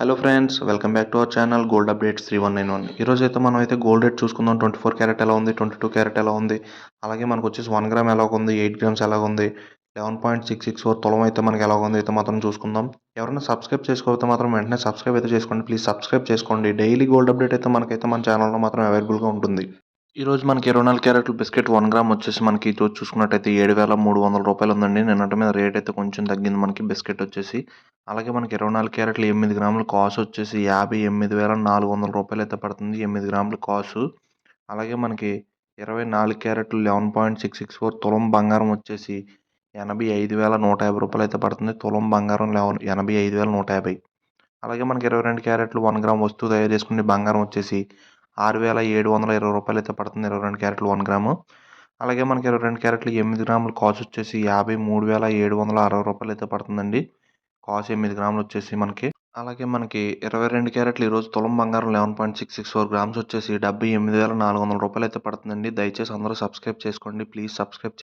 Hello friends welcome back to our channel gold updates three one nine one ఈరోజు అయితే మనం అయితే gold rate చూసుకుందాం. ట్వంటీ ఫోర్ క్యారెట్ ఎలా ఉంది? ట్వంటీ టూ క్యారెట్ ఎలా ఉంది? అలాగే మనకు వచ్చేసి వన్ గ్రామ్ ఎలా ఉంది? ఎయిట్ గ్రామ్స్ ఎలా ఉంది? Eleven point six six four తులం అయితే మనకి ఎలా ఉంది? అయితే మాత్రం చూసుకుందాం. ఎవరైనా సబ్స్క్రైబ్ చేసుకోకపోతే మాత్రం వెంటనే సబ్స్క్రైబ్ అయితే చేసుకోండి. ప్లీజ్ సబ్స్క్రైబ్ చేసుకోండి. డైలీ గోల్డ్ అప్డేట్ అయితే మనకైతే మన ఛానల్లో మాత్రం అవైలబుల్గా ఉంటుంది. ఈ రోజు మనకి ఇరవై నాలుగు క్యారెట్లు బిస్కెట్ వన్ గ్రామ్ వచ్చేసి మనకి చూసుకున్నట్టయితే ఏడు వేల మూడు వందల రూపాయలు ఉందండి. నిన్నటి మీద రేట్ అయితే కొంచెం తగ్గింది మనకి బిస్కెట్ వచ్చేసి. అలాగే మనకి ఇరవై నాలుగు క్యారెట్లు ఎనిమిది గ్రాముల కాసు వచ్చేసి యాభై ఎనిమిది వేల నాలుగు వందల రూపాయలు అయితే పడుతుంది ఎనిమిది గ్రాముల కాసు. అలాగే మనకి ఇరవై నాలుగు క్యారెట్లు eleven point six six four తులం బంగారం వచ్చేసి ఎనభై ఐదు వేల నూట యాభై రూపాయలు అయితే పడుతుంది. తులం బంగారం లెవెన్ ఎనభై ఐదు వేల నూట యాభై. అలాగే మనకి ఇరవై రెండు క్యారెట్లు వన్ గ్రామ్ వస్తువు తయారు చేసుకునే బంగారం వచ్చేసి ఆరు వేల ఏడు వందల ఇరవై రూపాయలు అయితే పడుతుంది ఇరవై రెండు క్యారెట్లు వన్ గ్రాము. అలాగే మనకి ఇరవై రెండు క్యారెట్లు ఎనిమిది గ్రాములు కాస్ట్ వచ్చేసి యాభై మూడు వేల ఏడు వందల అరవై రూపాయలు అయితే పడుతుందండి. కాస్ట్ ఎనిమిది గ్రాములు వచ్చేసి మనకి. అలాగే మనకి ఇరవై రెండు క్యారెట్లు ఈరోజు తులం బంగారం eleven point six six four grams వచ్చేసి డెబ్బై ఎనిమిది వేల నాలుగు వందల రూపాయలు అయితే పడుతుందండి. దయచేసి అందరూ సబ్స్క్రైబ్ చేసుకోండి. Please subscribe